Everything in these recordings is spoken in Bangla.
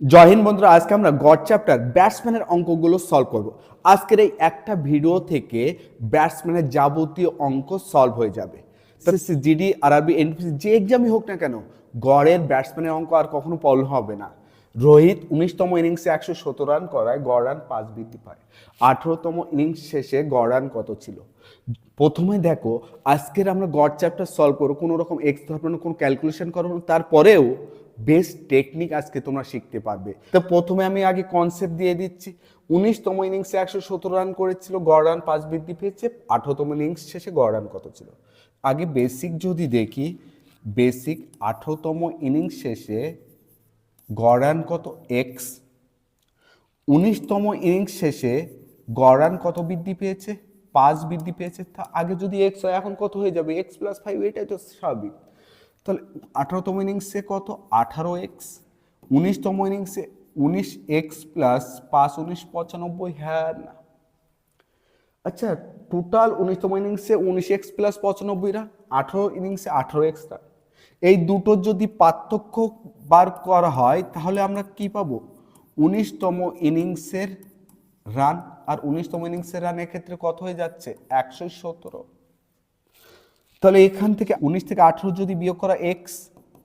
জয় হিন্দ বন্ধুরা আজকে আমরা গড চ্যাপ্টার ব্যাটসম্যানের অঙ্কগুলো সলভ করব। আজকের এই একটা ভিডিও থেকে ব্যাটসম্যানের যাবতীয় অঙ্ক সলভ হয়ে যাবে। জিডি আরআরবি এনপিসি যে এক্সামই হোক না কেন গড়ের ব্যাটসম্যানের অঙ্ক আর কখনো প্রবলেম হবে না। রোহিত উনিশতম ইনিংসে একশো সতেরো রান করায় গড় রান পাঁচ বৃদ্ধি পায়। আঠেরোতম ইনিংস শেষে গড় রান কত ছিল? প্রথমে দেখো আজকের আমরা গড চ্যাপ্টার সলভ করো কোনো রকম এক্স ধরবে না কোনো ক্যালকুলেশন করব না তারপরেও বেস্ট টেকনিক আজকে তোমরা শিখতে পারবে। তো প্রথমে আমি আগে কনসেপ্ট দিয়ে দিচ্ছি। উনিশতম ইনিংসে একশো সতেরো রান করেছিল গড় রান পাঁচ বৃদ্ধি পেয়েছে, আঠারোতম ইনিংস শেষে গড় রান কত ছিল? আগে বেসিক যদি দেখি বেসিক আঠারোতম ইনিংস শেষে গড় রান কত? এক্স উনিশতম ইনিংস শেষে গড় রান কত বৃদ্ধি পেয়েছে? পাঁচ বৃদ্ধি পেয়েছে। তা আগে যদি এক্স হয়, এখন কত হয়ে যাবে? এক্স প্লাস ফাইভ এটাই তো স্বাভাবিক। তাহলে আঠারোতম ইনিংসে কত? আঠারো এক্স উনিশতম ইনিংসে উনিশ এক্স প্লাস পাঁচ উনিশ পঁচানব্বই হ্যাঁ না। আচ্ছা টোটাল উনিশতম ইনিংসে উনিশ এক্স প্লাস পঁচানব্বই রান আঠারো ইনিংসে আঠারো এক্স রান এই দুটোর যদি পার্থক্য বার করা হয়, তাহলে আমরা কি পাবো? উনিশতম ইনিংসের রান আর উনিশতম ইনিংসের রান এক্ষেত্রে কত হয়ে যাচ্ছে? একশো সতেরো। তাহলে এখান থেকে উনিশ থেকে আঠেরো যদি বিয়োগ করা এক্স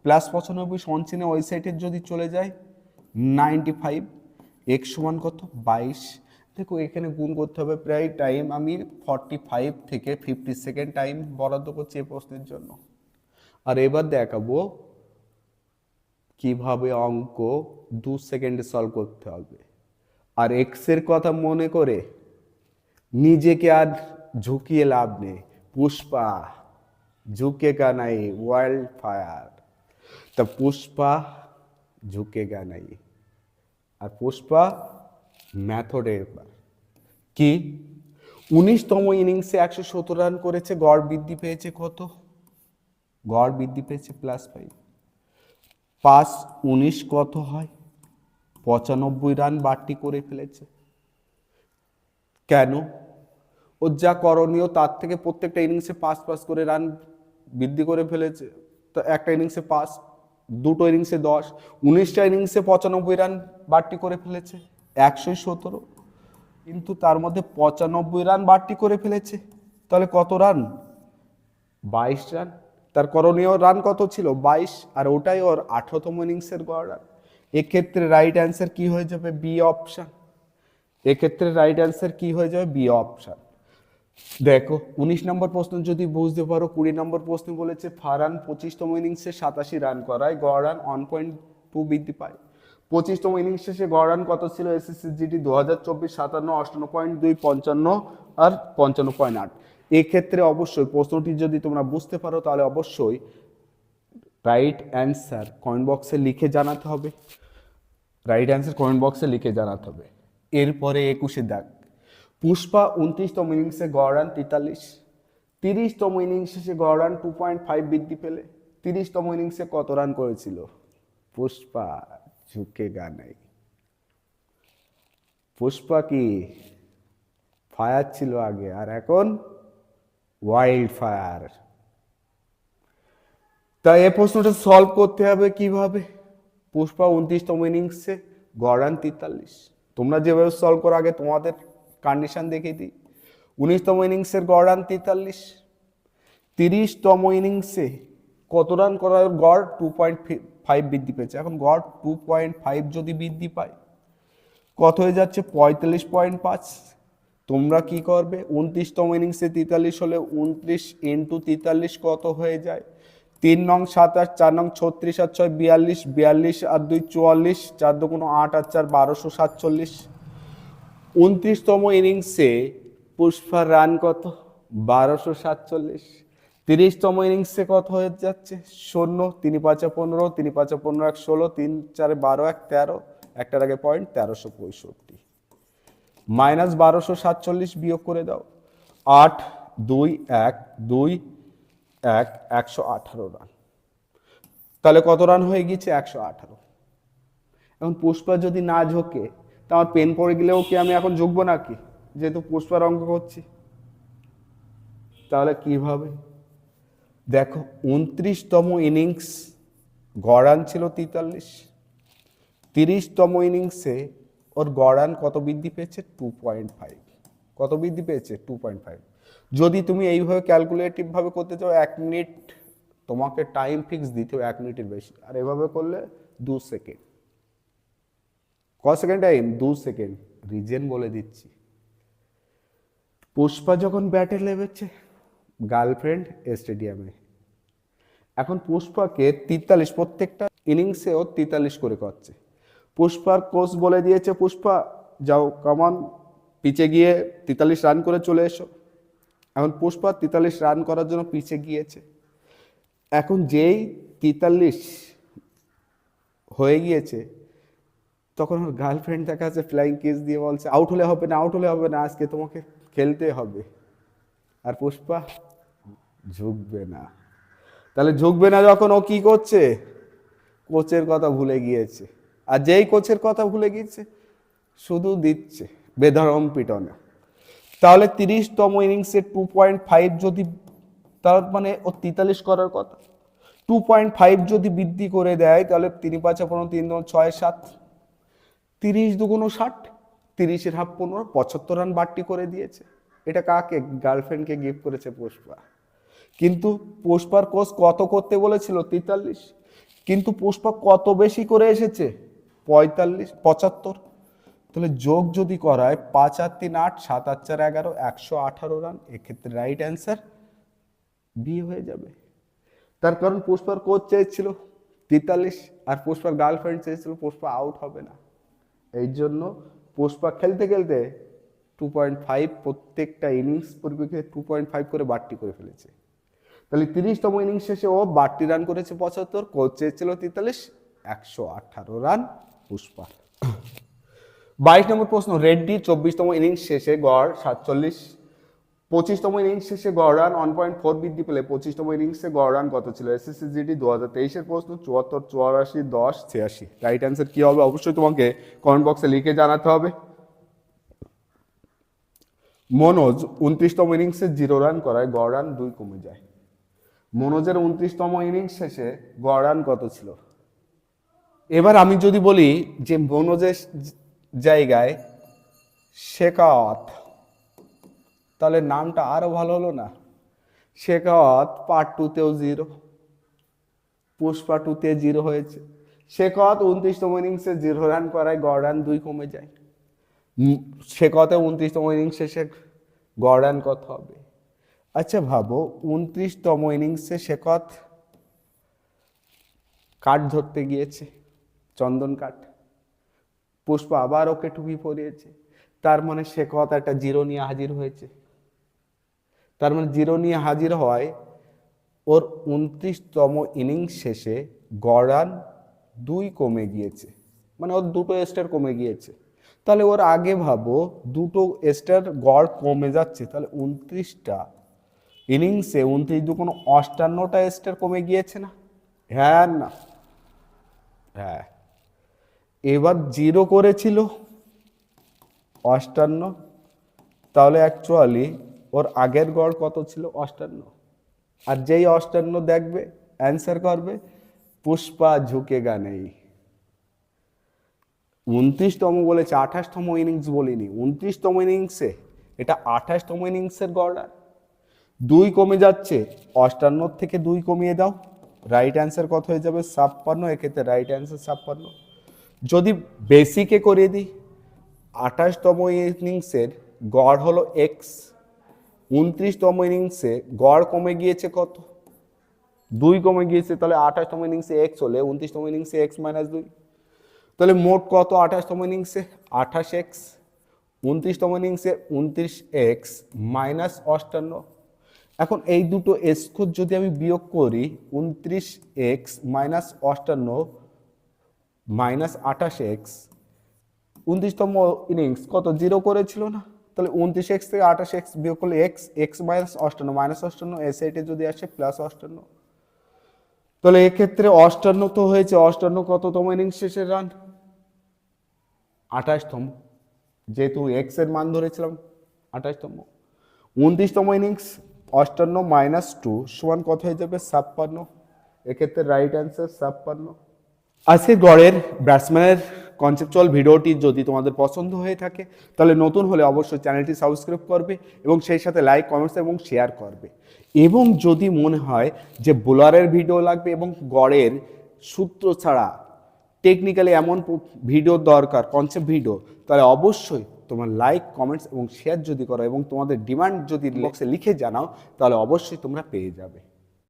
প্লাস পঁচানব্বই সঞ্চিনে ওই সাইডের যদি চলে যায় নাইনটি ফাইভ এক্স সমান কত? বাইশ। দেখো, এখানে গুণ করতে হবে প্রায় টাইম আমি ফর্টি ফাইভ থেকে ফিফটি সেকেন্ড টাইম বরাদ্দ করছি এই প্রশ্নের জন্য। আর এবার দেখাবো কীভাবে অঙ্ক দু সেকেন্ডে সলভ করতে হবে। আর এক্সের কথা মনে করে নিজেকে আর ঝুঁকিয়ে লাভ নেই। পুষ্পা झुकेगा नहीं वाइल्ड फायर तो पुष्पा झुकेगा नहीं আর পুষ্পা ম্যাথডের এবার কি উনিশতম ইনিংসে একশো সত্তর রান করেছে গড় বৃদ্ধি পেয়েছে কত গড় বৃদ্ধি পেয়েছে প্লাস ফাইভ পাঁচ উনিশ কত হয় পঁচানব্বই রান বাড়তি করে ফেলেছে কেন ওর যা করণীয় তার থেকে প্রত্যেকটা ইনিংসে পাঁচ পাঁচ করে রান বৃদ্ধি করে ফেলেছে। তো একটা ইনিংসে পাঁচ, দুটো ইনিংসে দশ, উনিশটা ইনিংসে পঁচানব্বই রান বাড়তি করে ফেলেছে, একশো সতেরো। কিন্তু তার মধ্যে পঁচানব্বই রান বাড়তি করে ফেলেছে। তাহলে কত রান বাইশ রান তার করণীয় রান কত ছিল? বাইশ। আর ওটাই ওর আঠারোতম ইনিংসের গড় রান এক্ষেত্রে রাইট অ্যান্সার কি হয়ে যাবে? বি অপশান এক্ষেত্রে রাইট অ্যান্সার কি হয়ে যাবে? বি অপশান দেখো, উনিশ নম্বর প্রশ্ন যদি বুঝতে পারো, কুড়ি নম্বর প্রশ্ন বলেছে ফারান পঁচিশতম ইনিংসে সাতাশি রান করায় গড় রান ওয়ান পয়েন্ট টু বৃদ্ধি পায়। পঁচিশতম ইনিংস শেষে গড় রান কত ছিল? এসএসসি জিডি দু হাজার চব্বিশ সাতান্ন অষ্টান্ন পয়েন্ট দুই, পঞ্চান্ন আর পঞ্চান্ন পয়েন্ট আট। এক্ষেত্রে অবশ্যই প্রশ্নটি যদি তোমরা বুঝতে পারো, তাহলে অবশ্যই রাইট অ্যান্সার কমেন্ট বক্সে লিখে জানাতে হবে। রাইট অ্যান্সার কমেন্ট বক্সে লিখে জানাতে হবে। এরপরে একুশে দাগ। পুষ্পা উনত্রিশতম ইনিংসে গড় রান তেতাল্লিশ, তিরিশতম ইনিংস সে গড় রান টু পয়েন্ট ফাইভ বৃদ্ধি পেলে, তিরিশতম ইনিংসে কত রান করেছিল? পুষ্পা, ঝুঁকে গা পুষ্পা কি ফায়ার ছিল আগে? আর এখন ওয়াইল্ড ফায়ার তা এ প্রশ্নটা সলভ করতে হবে কীভাবে? পুষ্পা উনত্রিশতম ইনিংসে গড় রান তেতাল্লিশ। তোমরা যেভাবে সলভ করো আগে তোমাদের। কন্ডিশন দেখিয়ে দিই। উনিশতম ইনিংসের গড় রান তেতাল্লিশ। তিরিশতম ইনিংসে কত রান করার গড়? টু পয়েন্ট ফাইভ বৃদ্ধি পেয়েছে। এখন গড় টু পয়েন্ট ফাইভ যদি বৃদ্ধি পায়, কত হয়ে যাচ্ছে? পঁয়তাল্লিশ পয়েন্ট পাঁচ। তোমরা কি করবে? উনত্রিশতম ইনিংসে তেতাল্লিশ হলে উনত্রিশ ইন্টু তেতাল্লিশ কত হয়ে যায়? তিন নং সাতাশ চার নং, ছত্রিশ আর ছয়, বিয়াল্লিশ। বিয়াল্লিশ আর দুই, চুয়াল্লিশ। চার দু কোনো আট আর চার, বারোশো সাতচল্লিশ। উনত্রিশতম ইনিংসে পুষ্পার রান কত? বারোশো সাতচল্লিশ। তিরিশতম ইনিংসে কত হয়ে যাচ্ছে? শূন্য, তিনি পাঁচা পনেরো, তিনি পাঁচা পনেরো এক ষোলো, তিন চারে বারো এক তেরো। একটার আগে পয়েন্ট তেরোশো পঁয়ষট্টি। মাইনাস বারোশো সাতচল্লিশ বিয়োগ করে দাও। আট, দুই, এক দুই, এক, একশো আঠারো রান। তাহলে কত রান হয়ে গিয়েছে? একশো আঠারো। এখন পুষ্পা যদি না ঝোঁকে তা আমার পেন পড়ে গেলেও কি আমি এখন ঝুঁকবো নাকি? যেহেতু পুষ্পার অঙ্ক করছি। তাহলে কীভাবে? দেখো, উনত্রিশতম ইনিংস, গড়ান ছিল তেতাল্লিশ। তিরিশতম ইনিংসে ওর গড়ান কত বৃদ্ধি পেয়েছে? টু পয়েন্ট ফাইভ কত বৃদ্ধি পেয়েছে? টু পয়েন্ট ফাইভ যদি তুমি এইভাবে ক্যালকুলেটিভভাবে করতে চাও, এক মিনিট তোমাকে টাইম ফিক্স দিতে হবে, এক মিনিটের বেশি। আর এভাবে করলে দু সেকেন্ড ক সেকেন্ড টাইম দু সেকেন্ড রিজেন বলে দিচ্ছি। পুষ্পা যখন ব্যাটে লেবেছে গার্লফ্রেন্ড স্টেডিয়ামে এখন পুষ্পাকে তিতাল্লিশ, প্রত্যেকটা ইনিংসে ও তিতাল্লিশ করে করছে। পুষ্পার কোচ বলে দিয়েছে, পুষ্পা, যাও কামান পিচে গিয়ে তিতাল্লিশ রান করে চলে এসো। এখন পুষ্পা তিতাল্লিশ রান করার জন্য পিচে গিয়েছে। এখন যেই তিতাল্লিশ হয়ে গিয়েছে তখন ওর গার্লফ্রেন্ড দেখা যাচ্ছে ফ্লাইং কেস দিয়ে বলছে আউট হলে হবে না আউট হলে হবে না, আজকে তোমাকে খেলতে হবে। আর পুষ্পা, ঝুঁকবে না। তাহলে ঝুঁকবে না যখন ও কি করছে? কোচের কথা ভুলে গিয়েছে। আর যেই কোচের কথা ভুলে গিয়েছে, শুধু দিচ্ছে বেধরম পিটনে তাহলে তিরিশতম ইনিংসে টু পয়েন্ট ফাইভ যদি তার মানে ও তেতাল্লিশ করার কথা। টু পয়েন্ট ফাইভ যদি বৃদ্ধি করে দেয়, তাহলে তিনি পাঁচে পনেরো, তিন ছয়, সাত তিরিশ দুগুণ ষাট, তিরিশের হাফ পনেরো, পঁচাত্তর রান বাড়তি করে দিয়েছে। এটা কাকে? গার্লফ্রেন্ডকে গিফট করেছে পুষ্পা। কিন্তু পুষ্পার কোচ কত করতে বলেছিল? তেতাল্লিশ। কিন্তু পুষ্পা কত বেশি করে এসেছে? পঁয়তাল্লিশ, পঁচাত্তর। তাহলে যোগ যদি করায় পাঁচ আর তিন আট, সাত আট চার এগারো, একশো আঠারো রান, এক্ষেত্রে রাইট অ্যান্সার বিয়ে হয়ে যাবে। তার কারণ পুষ্পার কোচ চেয়েছিল তেতাল্লিশ আর পুষ্পার গার্লফ্রেন্ড চেয়েছিল পুষ্পা আউট হবে না। এই জন্য পুষ্পা খেলতে খেলতে টু পয়েন্ট ফাইভ প্রত্যেকটা ইনিংস পরিপ্রেক্ষিতে টু পয়েন্ট ফাইভ করে বাড়তি করে ফেলেছে। তাহলে তিরিশতম ইনিংস শেষে ও বাড়তি রান করেছে পঁচাত্তর কোচ চেয়েছিল তেতাল্লিশ, একশো আঠারো রান পুষ্পা। বাইশ নম্বর প্রশ্ন, রেড্ডি চব্বিশতম ইনিংস শেষে গড় সাতচল্লিশ পঁচিশতম ইনিংস শেষে গড় রান ওয়ান পয়েন্ট ফোর বৃদ্ধি পেলে পঁচিশতম ইনিংসে গড় রান কত ছিল? এসএসসি জিডি দু হাজার তেইশের প্রশ্ন, চুয়াত্তর চুয়াশি দশ, ছিয়াশি। রাইট অ্যান্সার কি হবে? অবশ্যই তোমাকে কমেন্ট বক্সে লিখে জানাতে হবে। মনোজ উনত্রিশতম ইনিংসে জিরো রান করায়, গড় রান দুই কমে যায়। মনোজের উনত্রিশতম ইনিংস শেষে গড় রান কত ছিল? এবার আমি যদি বলি যে মনোজের জায়গায় শেখাওয়াত তাহলে নামটা আরও ভালো হলো না। শেখাওয়াত পার্ট টুতেও জিরো পুষ্পা টুতে জিরো হয়েছে। শেখাওয়াত উনত্রিশতম ইনিংসে জিরো রান করায় গড় রান দুই কমে যায়। শেখাওয়াতে উনত্রিশতম ইনিংসে শেষে গড় রান কত হবে? আচ্ছা ভাবো, উনত্রিশতম ইনিংসে শেখাওয়াত কাঠ ধরতে গিয়েছে, চন্দন কাঠ। পুষ্পা আবার ওকে টুপি পরিয়েছে। তার মানে সে কথা একটা জিরো নিয়ে হাজির হয়েছে। তার মানে জিরো নিয়ে হাজির হয়, ওর উনত্রিশতম ইনিংস শেষে গড়ান দুই কমে গিয়েছে মানে ওর দুটো স্টার কমে গিয়েছে। তাহলে ওর আগে ভাবো দুটো স্টার গড় কমে যাচ্ছে, তাহলে উনত্রিশটা ইনিংসে উনত্রিশ দু কোনো অষ্টান্নটা স্টার কমে গিয়েছে না? হ্যাঁ না। হ্যাঁ। এবার জিরো করেছিল অষ্টান্ন, তাহলে অ্যাকচুয়ালি ওর আগের গড় কত ছিল? অষ্টান্ন। আর যেই অষ্টান্ন দেখবে অ্যান্সার করবে, পুষ্পা ঝুঁকে নেই। উনত্রিশতম বলেছে, আঠাশতম ইনিংস বলিনি। উনত্রিশতম ইনিংসে এটা আঠাশতম ইনিংসের গড় আর। দুই কমে যাচ্ছে, অষ্টান্ন থেকে দুই কমিয়ে দাও। রাইট অ্যান্সার কত হয়ে যাবে? ছাপ্পান্ন। এক্ষেত্রে রাইট অ্যান্সার ছাপ্পান্ন। যদি বেসিকে করে দিই, আঠাশতম ইনিংসের গড় হলো এক্স উনত্রিশতম ইনিংসে গড় কমে গিয়েছে কত? দুই কমে গিয়েছে, তাহলে আঠাশতম ইনিংসে এক্স হলে উনত্রিশতম ইনিংসে এক্স মাইনাস দুই। তাহলে মোট কত আঠাশতম ইনিংসে আঠাশ এক্স উনত্রিশতম ইনিংসে উনত্রিশ এক্স মাইনাস অষ্টান্ন। এখন এই দুটো স্কোর যদি আমি বিয়োগ করি, উনত্রিশ এক্স মাইনাস অষ্টান্ন মাইনাস আঠাশ এক্স উনত্রিশতম ইনিংস কত? জিরো করেছিল না? তাহলে উনত্রিশ এক্স থেকে আঠাশ এক্স বিয়োগ করলে এক্স এক্স মাইনাস অষ্টান্ন মাইনাস অষ্টান্ন এস এইটে যদি আসে প্লাস অষ্টান্ন। তাহলে এক্ষেত্রে অষ্টান্ন তো হয়েছে, অষ্টান্ন কততম ইনিংস শেষের রান আঠাশতম। যেহেতু এক্সের মান ধরেছিলাম, আঠাশতম। উনত্রিশতম ইনিংস অষ্টান্ন মাইনাস টু সমান কত হয়ে যাবে? ছাপ্পান্ন। এক্ষেত্রে রাইট অ্যান্সার ছাপ্পান্ন। আজকে গড়ের ব্যাটসম্যানের কনসেপচুয়াল ভিডিওটি যদি তোমাদের পছন্দ হয়ে থাকে তাহলে নতুন হলে অবশ্যই চ্যানেলটি সাবস্ক্রাইব করবে এবং সেই সাথে লাইক কমেন্টস এবং শেয়ার করবে। এবং যদি মনে হয় যে বোলারের ভিডিও লাগবে এবং গড়ের সূত্র ছাড়া টেকনিক্যালি এমন ভিডিও দরকার কনসেপ্ট ভিডিও তাহলে অবশ্যই তোমার লাইক কমেন্টস এবং শেয়ার যদি করো এবং তোমাদের ডিমান্ড যদি বক্সে লিখে জানাও তাহলে অবশ্যই তোমরা পেয়ে যাবে।